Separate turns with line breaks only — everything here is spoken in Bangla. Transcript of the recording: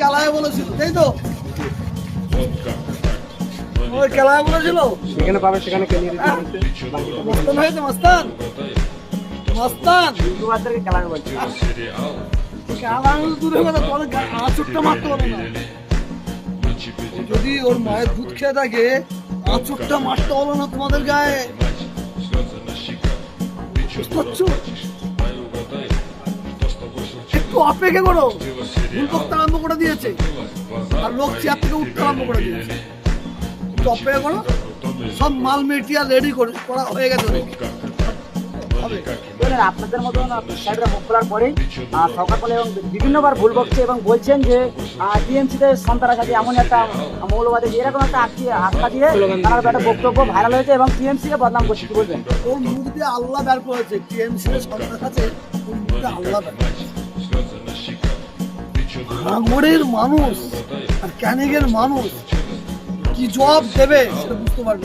খেলায় বলেছিল তাই তো? ওই খেলায় বলেছিল?
যেখানে পাবে সেখানে কে নিয়ে দিতে বলছে
মস্তান হয়েছে মস্তান? মস্তান?
ইউটিউবারদেরকে খেলাবে বলছে।
দূরে কথা তোমাদের আঁচড়টা মারতে পারো না। যদি ওর মায়ের দুধ খেয়ে থাকে আঁচড়টা মারতে হলো না তোমাদের গায়ে। বুঝতে একটু অপেক্ষা করো। ভুল করতে আরম্ভ করে দিয়েছে। আর লোক চেয়ার থেকে উঠতে আরম্ভ করে দিয়েছে। একটু অপেক্ষা করো। সব মাল মেটিরিয়াল রেডি করে করা হয়ে গেছে।
আপনাদের মতন সাহেবরা মুখ খোলার আহ, সরকার বলে এবং বিভিন্নবার ভুল বকছে এবং বলছেন যে টিএমসিতে সন্ত্রাস এমন একটা মৌলবাদী এরকম একটা আটকে আটকা দিয়ে তার একটা বক্তব্য ভাইরাল হয়েছে এবং টিএমসি কে বদনাম করছে কি বলবেন?
ওর মুখ দিয়ে আল্লাহ বের করেছে টিএমসি মুখ দিয়ে আল্লাহ বের করেছে। ভাঙড়ের মানুষ আর ক্যানিগের মানুষ কি জবাব দেবে সেটা বুঝতে পারবে